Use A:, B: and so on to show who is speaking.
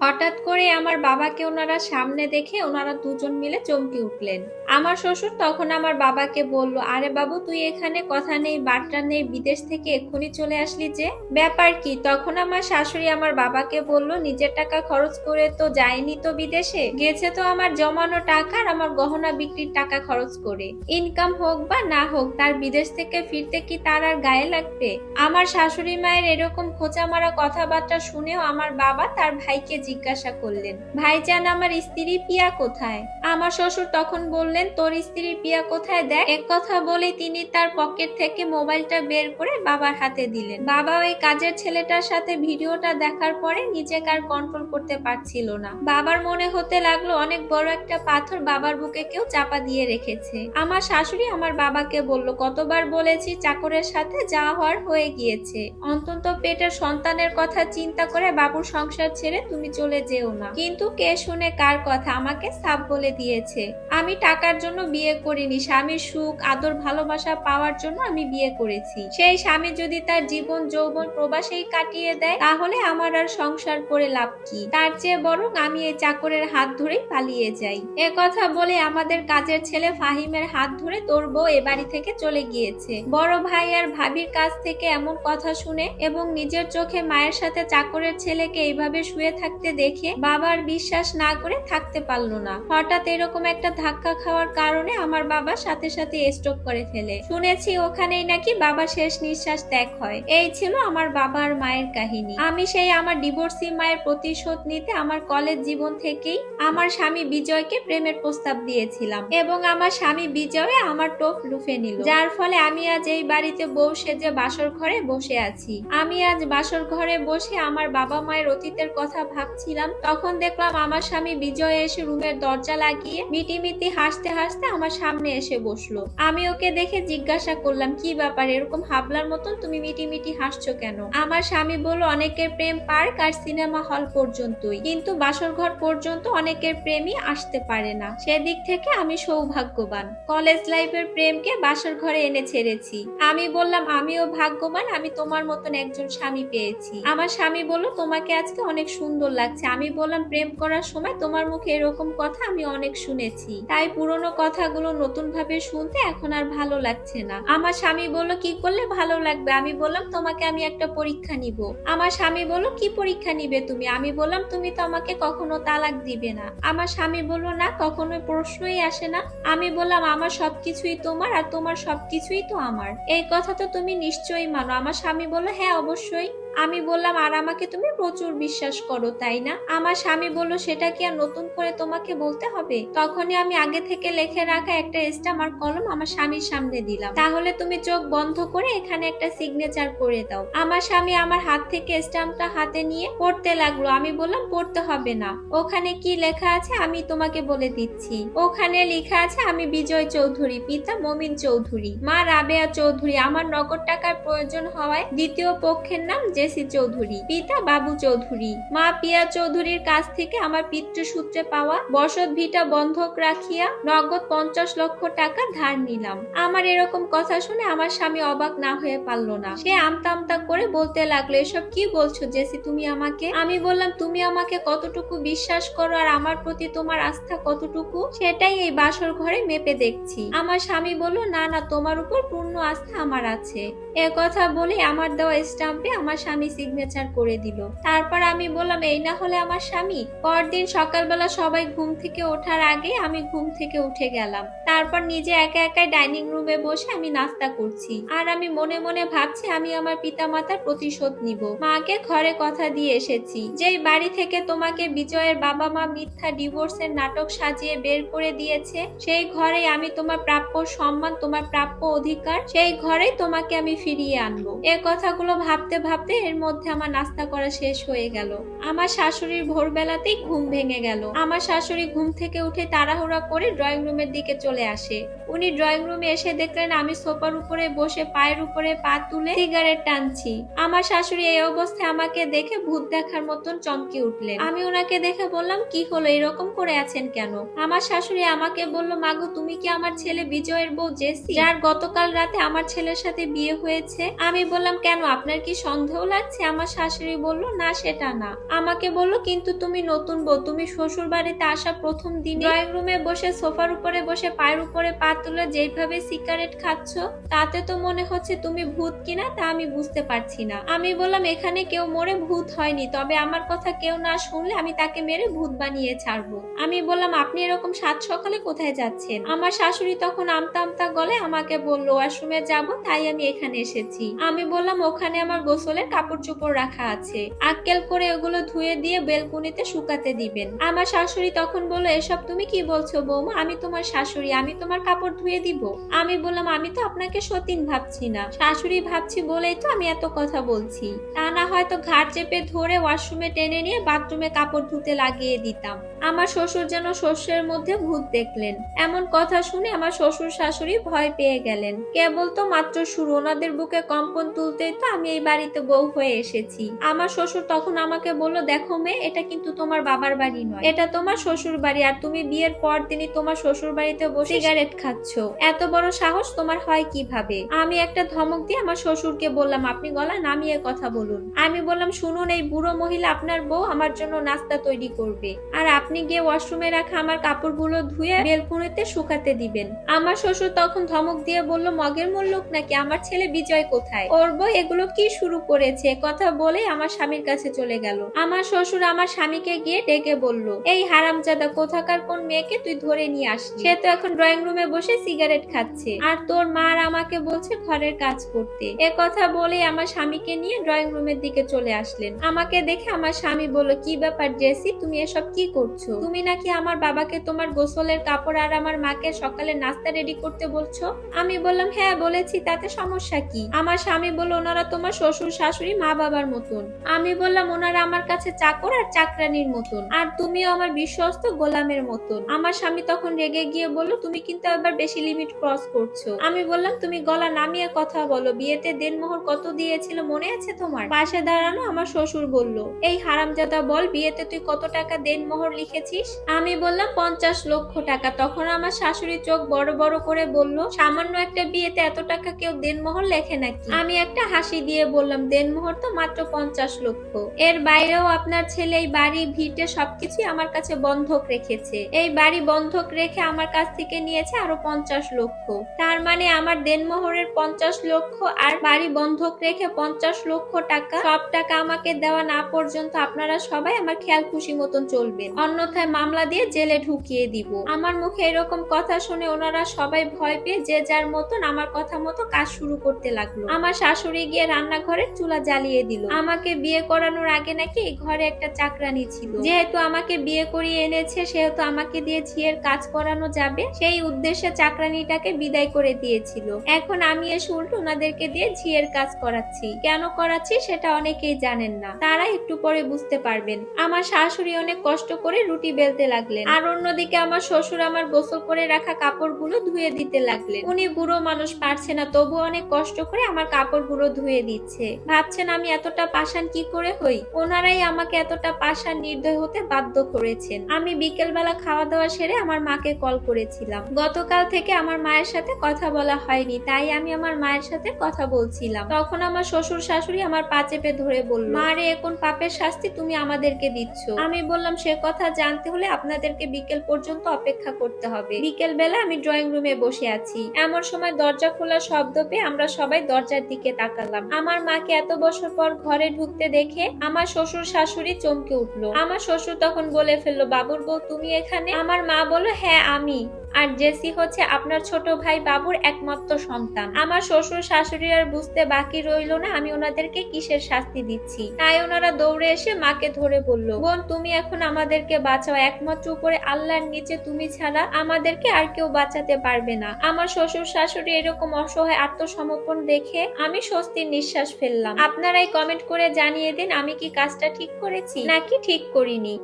A: হঠাৎ করে আমার বাবাকে ওনারা সামনে দেখে ওনারা দুজন মিলে চমকে উঠলেন। আমার শ্বশুর তখন আমার বাবাকে বলল, আরে বাবু, তুই এখানে কথা নেই বার্তা নেই, বিদেশ থেকে এক্ষুনি চলে আসলি যে? ব্যাপার কি, তখন আমার শাশুড়ি আমার বাবাকে বলল, নিজের টাকা খরচ করে তো যায়নি তো বিদেশে, গেছে তো আমার জমানো টাকা আর আমার গহনা বিক্রির টাকা খরচ করে। ইনকাম হোক বা না হোক, তার বিদেশ থেকে ফিরতে কি তার আর গায়ে লাগবে? আমার শাশুড়ি মায়ের এরকম খোঁচা মারা কথাবার্তা শুনেও আমার বাবা তার ভাইকে জিজ্ঞাসা করলেন, ভাইজান, আমার স্ত্রী পিয়া কোথায়? আমার শ্বশুর তখন বললেন, তোর স্ত্রী পিয়া কোথায় দেখ। এক কথা বলে তিনি তার পকেট থেকে মোবাইলটা বের করে বাবার হাতে দিলেন। বাবা ওই কাজের ছেলেটার সাথে ভিডিওটা দেখার পরে নিজেকে আর কন্ট্রোল করতে পারছিল না। বাবার মনে হতে লাগল, অনেক বড় একটা পাথর বাবার বুকে কেউ চাপা দিয়ে রেখেছে। আমার শাশুড়ি আমার বাবাকে বলল, কতবার বলেছি চাকরের সাথে যা হওয়ার হয়ে গিয়েছে। অন্তত পেটের সন্তানের কথা চিন্তা করে বাবুর সংসার ছেড়ে তুমি চলে যেও না। কিন্তু কে শুনে কার কথা আমাকে সাপ বলে দিয়েছে? আমি টাকার জন্য বিয়ে করিনি, স্বামীর সুখ, আদর, ভালোবাসা পাওয়ার জন্য আমি বিয়ে করেছি। সেই স্বামী যদি তার জীবন, যৌবন প্রবাসেই কাটিয়ে দেয়, তাহলে আমার আর সংসার করে লাভ কি? তার চেয়ে বরং আমি এই চাকরের হাত ধরেই পালিয়ে যাই। এ কথা বলে আমাদের কাজের ছেলে ফাহিমের হাত ধরে তোর বউ এ বাড়ি থেকে চলে গিয়েছে। বড় ভাই আর ভাবির কাছ থেকে এমন কথা শুনে এবং নিজের চোখে মায়ের সাথে চাকরের ছেলেকে এইভাবে শুয়ে থাকতে দেখে বাবার বিশ্বাস না করে থাকতে পারল না। হঠাৎ এরকম একটা ধাক্কা খাওয়ার কারণে আমার বাবা সাথে সাথে স্ট্রোক করে ফেলে। শুনেছি ওখানেই নাকি বাবা শেষ নিঃশ্বাস ত্যাগ হয়। এই ছিল আমার বাবা আর মায়ের কাহিনী। আমি সেই আমার ডিভোর্সি মায়ের প্রতিশোধ নিতে আমার কলেজ জীবন থেকেই আমার স্বামী বিজয়কে প্রেমের প্রস্তাব দিয়েছিলাম এবং আমার স্বামী বিজয়ে আমার টোপ লুফে নিল। যার ফলে আমি আজ এই বাড়িতে বউ সেজে বাসর ঘরে বসে আছি। আমি আজ বাসর ঘরে বসে আমার বাবা মায়ের অতীতের কথা ভাবছিলাম। তখন দেখলাম আমার স্বামী বিজয় এসে রুমের দরজা লাগিয়ে মিটিমিটি হাসতে হাসতে আমার সামনে এসে বসল। আমি ওকে দেখে জিজ্ঞাসা করলাম, কি ব্যাপার? এরকম হাবলার মতন তুমি মিটিমিটি হাসছো কেন? আমার স্বামী বলল, অনেকের প্রেম পার্ক আর সিনেমা হল পর্যন্তই, কিন্তু বাসর ঘর পর্যন্ত অনেকের প্রেমই আসতে পারে না। সেদিক থেকে আমি সৌভাগ্যবান। কলেজ লাইফের প্রেমকে বাসর ঘরে এনে ছেড়েছি। আমি বললাম, আমিও ভাগ্যবান, আমি তোমার মতন একজন স্বামী পেয়েছি। আমার স্বামী বলল, তোমাকে আজকে অনেক সুন্দর লাগছে আমি বললাম, প্রেম করার সময় তোমার মুখে এরকম কথা আমি অনেক শুনেছি। তাই পুরনো কথাগুলো নতুন ভাবে শুনতে এখন আর ভালো লাগছে না। আমার স্বামী বলল, কি করলে ভালো লাগবে? আমি বললাম, তোমাকে আমি একটা পরীক্ষা নিব। আমার স্বামী বলল, কি পরীক্ষা নিবে তুমি? আমি বললাম, তুমি তো আমাকে কখনো তালাক দিবে না। আমার স্বামী বলল, না কখনো প্রশ্নই আসে না। আমি বললাম, আমার সবকিছুই তোমার আর তোমার সবকিছুই তো আমার। এই কথা তো তুমি নিশ্চয়ই মানো। আমার স্বামী বলল হ্যাঁ অবশ্যই। আমি বললাম, আর আমাকে তুমি প্রচুর বিশ্বাস করো, তাই না? আমার স্বামী বলল, সেটা কি আর নতুন করে তোমাকে বলতে হবে? তখনই আমি আগে থেকে লিখে রাখা একটা স্টাম্প আর কলম আমার স্বামীর সামনে দিলাম। তাহলে তুমি চোখ বন্ধ করে এখানে একটা সিগনেচার করে দাও। আমার স্বামী আমার হাত থেকে স্টাম্পটা হাতে নিয়ে পড়তে লাগল। আমি বললাম, পড়তে হবে না। ওখানে কি লেখা আছে আমি তোমাকে বলে দিচ্ছি। ওখানে লেখা আছে, আমি বিজয় চৌধুরী, পিতা মমিন চৌধুরী, মা রাবেয়া চৌধুরী। আমার নগদ টাকার প্রয়োজন হওয়ায় দ্বিতীয় পক্ষের নাম জেসি চৌধুরী। পিতা বাবু চৌধুরী। মা পিয়া চৌধুরীর কাছ থেকে আমার পিতৃসূত্রে পাওয়া বসত ভিটা বন্ধক রাখিয়া নগদ পঞ্চাশ লক্ষ টাকা ধার নিলাম। আমার এরকম কথা শুনে আমার স্বামী অবাক না হয়ে পারল না। সে আমতা আমতা করে বলতে লাগল, এসব কি বলছো জেসি, তুমি আমাকে? আমি বললাম, তুমি আমাকে কতটুকু বিশ্বাস করো আর আমার প্রতি তোমার আস্থা কতটুকু? সেটাই এই বাসর ঘরে মেপে দেখছি। আমার স্বামী বলল, না না, তোমার উপর পূর্ণ আস্থা আমার আছে। এ কথা বলে আমার দেওয়া স্টাম্পে আমার স্বামী সিগনেচার করে দিল। তারপর আমি বললাম, এই না হলে আমার স্বামী? পরদিন সকালবেলা সবাই ঘুম থেকে ওঠার আগে আমি ঘুম থেকে উঠে গেলাম। তারপর নিজে একা একাই ডাইনিং রুমে বসে আমি নাস্তা করছি। আর আমি মনে মনে ভাবছি, আমি আমার পিতামাতার প্রতিশোধ নিব। মাকে ঘরে কথা দিয়ে এসেছি। যেই বাড়ি থেকে তোমাকে বিজয়ের বাবা মা মিথ্যা ডিভোর্সের নাটক সাজিয়ে বের করে দিয়েছে, সেই ঘরে আমি তোমার প্রাপ্য সম্মান, তোমার প্রাপ্য অধিকার, সেই ঘরেই তোমাকে আমি ফিরিয়ে আনব। এ কথাগুলো ভাবতে ভাবতে এর মধ্যে আমার নাস্তা করা শেষ হয়ে গেল। আমার শাশুড়ির ভোরবেলাতেই ঘুম ভেঙে গেল। আমার শাশুড়ি ঘুম থেকে উঠে তাড়াহুড়া করে ড্রয়িং রুমের দিকে চলে আসে। উনি ড্রয়িং রুমে এসে দেখলেন আমি সোফার উপরে বসে পায়ের উপরে পা তুলে সিগারেট টানছি। আমার শাশুড়ি এই অবস্থায় আমাকে দেখে ভূত দেখার মতন চমকে উঠলেন। আমি ওনাকে দেখে বললাম, কি হলো? এরকম করে আছেন কেন? আমার শাশুড়ি আমাকে বলল, মাগো, তুমি কি আমার ছেলে বিজয়ের বউ জেসি, যার গতকাল রাতে আমার ছেলের সাথে বিয়ে হয়েছে? আমি বললাম, কেন? আপনার কি সন্দেহ লাগছে? আমার শাশুড়ি বলল, না, সেটা না। আমাকে বলল, কিন্তু তুমি নতুন বউ, তুমি শ্বশুর বাড়িতে আসা প্রথম দিন ড্রয়িং রুমে বসে সোফার উপরে বসে পায়ের উপরে পা তুলে যেভাবে সিগারেট খাচ্ছ, তাতে তো মনে হচ্ছে তুমি ভূত কিনা তা আমি বুঝতে পারছি না। আমি বললাম, এখানে কেউ মরে ভূত হয়নি, তবে আমার কথা কেউ না শুনলে আমি তাকে মেরে ভূত বানিয়ে ছাড়বো। আমি বললাম, আপনি এরকম সাত সকালে কোথায় যাচ্ছেন? আমার শাশুড়ি তখন আমতা আমতা গলে আমাকে বলল, ওয়াশরুমে যাব, তাই আমি এখানে এসেছি। আমি বললাম, ওখানে আমার গোসলের কাপড় চোপড় রাখা আছে। আক্কেল করে ওগুলো ধুয়ে দিয়ে বেলকুনিতে শুকাতে দিবেন। আমার শাশুড়ি তখন বলল, এসব তুমি কি বলছো বৌমা? আমি তোমার শাশুড়ি, আমি তোমার কাপড় ধুয়ে দিব। আমি বললাম আমি তো আপনাকে সতীন ভাবছি না। শাশুড়ি ভাবছি বলেই তো আমি এত কথা বলছি। তা না হয়তো ঘাট চেপে ধরে ওয়াশরুমে টেনে নিয়ে বাথরুমে কাপড় ধুতে লাগিয়ে দিতাম। আমার শ্বশুর যেন শস্যের মধ্যে ভূত দেখলেন। এমন কথা শুনে আমার শ্বশুর শাশুড়ি ভয় পেয়ে গেলেন। কেবল তো মাত্র শুরু। ওনাদের বুকে কম্পন তুলতেই তো আমি এই বাড়িতে বউ হয়ে এসেছি। আমার শ্বশুর তখন আমাকে বলল দেখো মেয়ে এটা কিন্তু তোমার বাবার বাড়ি নয়। এটা তোমার শ্বশুর বাড়ি আর তুমি বিয়ের পর দিনই তোমার শ্বশুর বাড়িতে বসে সিগারেট খাচ্ছ। এত বড় সাহস তোমার হয় কীভাবে? আমি একটা ধমক দিয়ে আমার শ্বশুরকে বললাম, আপনি গলা নামিয়ে কথা বলুন। আমি বললাম, শুনুন, এই বুড়ো মহিলা আপনার বউ আমার জন্য নাস্তা তৈরি করবে। আর আপনি গিয়ে ওয়াশরুমে রাখা আমার কাপড়গুলো ধুয়ে বেলকুনিতে শুকাতে দিবেন। আমার শ্বশুর তখন ধমক দিয়ে বলল, মগের মূল্যক নাকি? আমার ছেলে বিজয় কোথায়? ওর বউ এগুলো কি শুরু করেছে? কথা বলে আমার স্বামীর কাছে চলে গেল। আমার শ্বশুর আমার স্বামীকে গিয়ে ডেকে বলল, এই হারামজাদা, কোথাকার কোন মেয়েকে তুই ধরে নিয়ে আসলি? সে তো এখন ড্রয়িং রুমে বসে সিগারেট খাচ্ছে। আর তোর মা আমাকে বলছে ঘরের কাজ করতে। এ কথা বলে আমার স্বামীকে নিয়ে ড্রয়িং রুমের দিকে চলে আসলেন। আমাকে দেখে আমার স্বামী বলল, কি ব্যাপার জেসি, তুমি এসব কি করছ? তুমি নাকি আমার বাবাকে তোমার গোসলের কাপড় আর আমার মাকে সকালে নাস্তা রেডি করতে বলছো? আমি বললাম হ্যাঁ বলেছি, তাতে সমস্যা কি? আমার স্বামী বলল, ওনারা তোমার শ্বশুর, শাশুড়ি, মা বাবার মতন। আমি বললাম, ওনারা আমার কাছে চাকর আর চাকরানির মতন। আর তুমিও আমার বিশ্বস্ত গোলামের মতন। আমার স্বামী তখন রেগে গিয়ে বলল, তুমি কিন্তু আবার বেশি লিমিট ক্রস করছ। আমি বললাম, তুমি গলা নামিয়ে কথা বলো। বিয়েতে দেন দেনমোহর কত দিয়েছিল মনে আছে তোমার? পাশে দাঁড়ানো আমার শ্বশুর বলল, এই হারামজাদা বল, বিয়েতে তুই কত টাকা দেনমোহর লিখেছিস? আমি বললাম, পঞ্চাশ লক্ষ টাকা। তখন আমার শাশুড়ি চোখ বড় বড় করে বলল, সামান্য একটা বিয়েতে এত টাকা কেউ দেনমোহর লেখে নাকি? আমি একটা হাসি দিয়ে বললাম দেনমোহর তো মাত্র পঞ্চাশ লক্ষ। এর বাইরেও আপনার ছেলে এই বাড়ি ভিটে সবকিছুই আমার কাছে বন্ধক রেখেছে। এই বাড়ি বন্ধক রেখে আমার কাছ থেকে নিয়েছে আরও পঞ্চাশ লক্ষ। তার মানে আমার দেনমোহরের পঞ্চাশ লক্ষ আর বাড়ি বন্ধক রেখে পঞ্চাশ লক্ষ টাকা, সব টাকা আমাকে দেওয়া না পর্যন্ত আপনারা সবাই আমার খেয়াল খুশি মতন চলবেন। অন্যথায় মামলা দিয়ে জেলে ঢুকিয়ে দিব। আমার মুখে এরকম কথা শুনে ওনারা সবাই ভয় পেয়ে যে যার মতন আমার কথা মতো কাজ শুরু করতে লাগল। আমার শাশুড়ি গিয়ে রান্নাঘরের চুলা জ্বালিয়ে দিল। আমাকে বিয়ে করানোর আগে নাকি এই ঘরে একটা চাকরানি ছিল। যেহেতু আমাকে বিয়ে করিয়ে এনেছে, সেহেতু আমাকে দিয়ে ঝিয়ের কাজ করানো যাবে, সেই উদ্দেশ্যে চাকরানিটাকে বিদায় করে দিয়েছিল। এখন আমি এসে উল্টো ওনাদেরকে দিয়ে ঝিয়ের কাজ করাচ্ছি। কেন করাচ্ছি সেটা অনেকেই জানেন না। তারা একটু পরে বুঝতে পারবেন। আমার শাশুড়ি অনেক কষ্ট করে রুটি বেলতে লাগলেন। আর অন্যদিকে আমার শ্বশুর আমার গোসল করে রাখা কাপড়গুলো ধুয়ে দিতে লাগলেন। উনি বুড়ো মানুষ, পারছে না। তবু অনেক কষ্ট করে আমার কাপড়গুলো ধুয়ে দিচ্ছে। ভাবছেন আমি এতটা পাষাণ কি করে হই? ওনারাই আমাকে এতটা পাষাণ নির্দয় হতে বাধ্য করেছেন। আমি বিকেল বেলা খাওয়া দাওয়া সেরে আমার মাকে কল করেছিলাম। গতকাল থেকে আমার মায়ের সাথে কথা বলা হয়নি, তাই আমি আমার মায়ের সাথে কথা বলছিলাম। তখন আমার শ্বশুর শাশুড়ি আমার পা চেপে ধরে বলল মারে এখন পাপের শাস্তি তুমি আমাদেরকে দিচ্ছ? আমি বললাম, সে কথা জানতে হলে আপনাদেরকে বিকেল পর্যন্ত অপেক্ষা করতে হবে। বিকেল বেলা আমি ড্রয়িং রুমে বসে আছি। এমন সময় দরজা খোলা শব্দ পেয়ে আমরা সবাই দরজার দিকে তাকালাম। আমার মাকে এত বছর পর ঘরে ঢুকতে দেখে আমার শ্বশুর শাশুড়ি চমকে উঠল। আমার শ্বশুর তখন বলে ফেলল, বাবুর বউ, তুমি এখানে? আমার মা বলল হ্যাঁ আমি। আর জেসি হচ্ছে আপনার ছোট ভাই বাবুর একমাত্র সন্তান। আমার শ্বশুর শাশুড়ি আর বুঝতে বাকি রইল না, আমি ওনাদেরকে কিসের শাস্তি দিচ্ছি? তাই ওনারা দৌড়ে এসে মাকে ধরে বলল, বোন, তুমি এখন আমাদেরকে বাঁচাও, একমাত্র উপরে আল্লাহর নিচে তুমি ছাড়া আমাদেরকে আর কেউ বাঁচাতে পারবে না। আমার শ্বশুর শাশুড়ি এরকম অসহায় আত্মসমর্পণ দেখে আমি স্বস্তির নিঃশ্বাস ফেললাম। আপনারাই কমেন্ট করে জানিয়ে দিন, আমি কি কাজটা ঠিক করেছি? নাকি ঠিক করিনি?